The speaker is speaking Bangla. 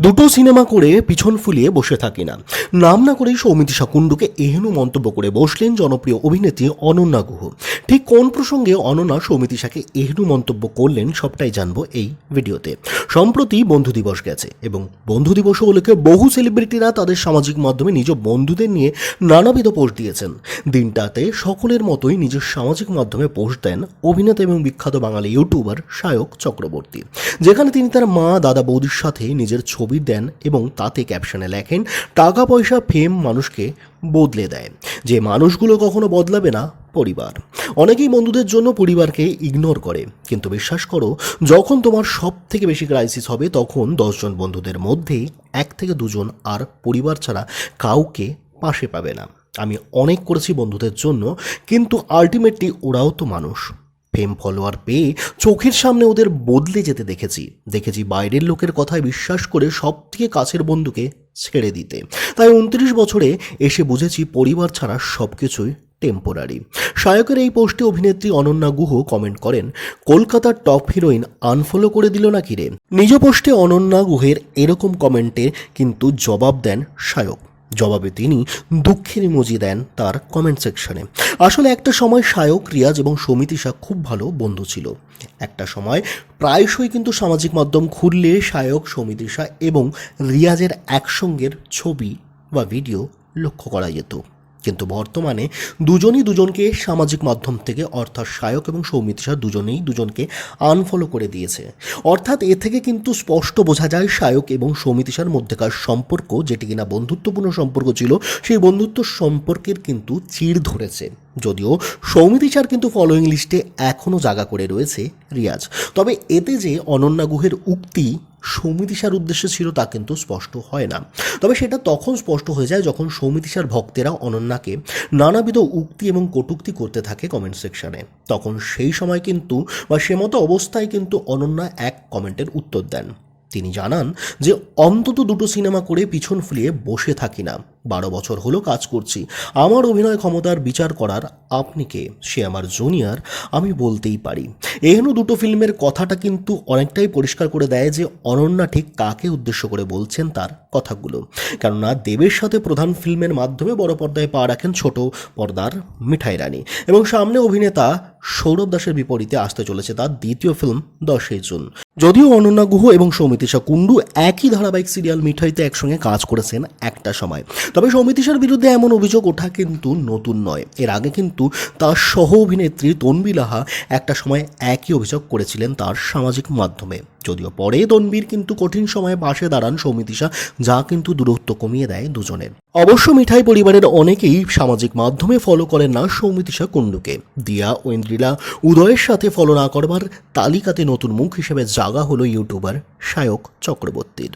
দুটো সিনেমা করে পিছন ফুলিয়ে বসে থাকি না। নাম না করেই সৌমিতি শাকুণ্ডুকে এহেন মন্তব্য করে বসলেন জনপ্রিয় অভিনেত্রী অনন্যা গুহ। ঠিক কোন প্রসঙ্গে অনন্যা সৌমিতি শাকে এহেন মন্তব্য করলেন সবটাই জানব এই ভিডিওতে। সম্প্রতি বন্ধু দিবস গেছে এবং বন্ধু দিবস উপলক্ষে বহু সেলিব্রিটিরা তাদের সামাজিক মাধ্যমে নিজ বন্ধুদের নিয়ে নানাবিধ পোস্ট দিয়েছেন। দিনটাতে সকলের মতোই নিজের সামাজিক মাধ্যমে পোস্ট দেন অভিনেতা এবং বিখ্যাত বাঙালি ইউটিউবার সায়ক চক্রবর্তী। যেখানে তিনি তার মা, দাদা, বৌদির সাথে নিজের ছবি দেন এবং তাতে ক্যাপশনে লেখেন টাকা পয়সা ফেম মানুষকে বদলে দেয়। যে মানুষগুলো কখনো বদলাবে না, পরিবার। অনেকেই বন্ধুদের জন্য পরিবারকে ইগনোর করে। কিন্তু বিশ্বাস করো, যখন তোমার সব থেকে বেশি ক্রাইসিস হবে, তখন দশজন বন্ধুদের মধ্যেই এক থেকে দুজন আর পরিবার ছাড়া কাউকে পাশে পাবে না। আমি অনেক করেছি বন্ধুদের জন্য, কিন্তু আলটিমেটলি ওরাও তো মানুষ। ফেম ফলোয়ার পেয়ে চোখের সামনে ওদের বদলে যেতে দেখেছি। দেখেছি বাইরের লোকের কথায় বিশ্বাস করে সব থেকে কাছের বন্ধুকে ছেড়ে দিতে। তাই উনত্রিশ বছরে এসে বুঝেছি পরিবার ছাড়া সব কিছুই টেম্পোরারি শায়কের এই পোস্টে অভিনেত্রী অনন্যা গুহ কমেন্ট করেন, কলকাতার টপ হিরোইন আনফলো করে দিল না কিরে নিজ পোস্টে অনন্যা গুহের এরকম কমেন্টে কিন্তু জবাব দেন শায়ক। জবাবে তিনি দুঃখের ইমোজি দেন তার কমেন্ট সেকশনে আসলে একটা সময় সায়ক, রিয়াজ এবং সমিতিশা খুব ভালো বন্ধু ছিল। একটা সময় প্রায়শই কিন্তু সামাজিক মাধ্যম খুললে শায়ক সমিতিশা এবং রিয়াজের একসঙ্গের ছবি বা ভিডিও লক্ষ্য করা যেত। কিন্তু বর্তমানে দুজনই দুজনকে সামাজিক মাধ্যম থেকে, অর্থাৎ শায়ক এবং সৌমিত্রিষা দুজনেই দুজনকে আনফলো করে দিয়েছে। অর্থাৎ এ থেকে কিন্তু স্পষ্ট বোঝা যায় শায়ক এবং সৌমিত্রিষার মধ্যেকার সম্পর্ক, যেটি কিনা বন্ধুত্বপূর্ণ সম্পর্ক ছিল, সেই বন্ধুত্ব সম্পর্কের কিন্তু চিড় ধরেছে। যদিও সৌমিতিচার কিন্তু ফলোয়িং লিস্টে এখনও জায়গা করে রয়েছে রিয়াজ। তবে এতে যে অনন্যা গুহের উক্তি সৌমিতিসার উদ্দেশ্য ছিল তা কিন্তু স্পষ্ট হয় না। তবে সেটা তখন স্পষ্ট হয়ে যায় যখন সৌমিতিসার ভক্তেরা অনন্যাকে নানাবিধ উক্তি এবং কটুক্তি করতে থাকে কমেন্ট সেকশনে তখন সেই সময় কিন্তু বা সে মতো অবস্থায় কিন্তু অনন্যা এক কমেন্টের উত্তর দেন। তিনি জানান যে, অন্তত দুটো সিনেমা করে পিছন ফুলিয়ে বসে থাকি না। বারো বছর হলো কাজ করছি। আমার অভিনয় ক্ষমতার বিচার করার আপনি কে? সে আমার জুনিয়র, আমি বলতেই পারি। এহেন দুটো ফিল্মের কথাটা কিন্তু অনেকটাই পরিষ্কার করে দেয় যে অনন্যা ঠিক কাকে উদ্দেশ্য করে বলছেন তার কথাগুলো। কেননা দেবের সাথে প্রধান ফিল্মের মাধ্যমে বড় পর্দায় পা রাখেন ছোট পর্দার মিঠাই রানী এবং সামনে অভিনেতা সৌরভ দাসের বিপরীতে আসতে চলেছে তার দ্বিতীয় ফিল্ম দশই জুন। যদিও অনন্যা গুহ এবং সৌমিতিশা কুণ্ডু একই ধারাবাহিক সিরিয়াল মিঠাইতে একসঙ্গে কাজ করেছেন একটা সময়। তবে সৌমিতিশার বিরুদ্ধে এমন অভিযোগ ওঠা কিন্তু নতুন নয়। এর আগে কিন্তু তার সহ অভিনেত্রী তনবি লাহা একটা সময় একই অভিযোগ করেছিলেন তার সামাজিক মাধ্যমে। যদিও পরে তনবীর কিন্তু কঠিন সময়ে পাশে দাঁড়ান সৌমিতিশা যা কিন্তু দূরত্ব কমিয়ে দেয় দুজনের। অবশ্য মিঠাই পরিবারের অনেকেই সামাজিক মাধ্যমে ফলো করেন না সৌমিতিশা কুণ্ডুকে। দিয়া ঐন্দ্রিলা উদয়ের সাথে ফলো না করবার তালিকাতে নতুন মুখ হিসেবে জাগা হলো ইউটিউবার শায়ক চক্রবর্তীর।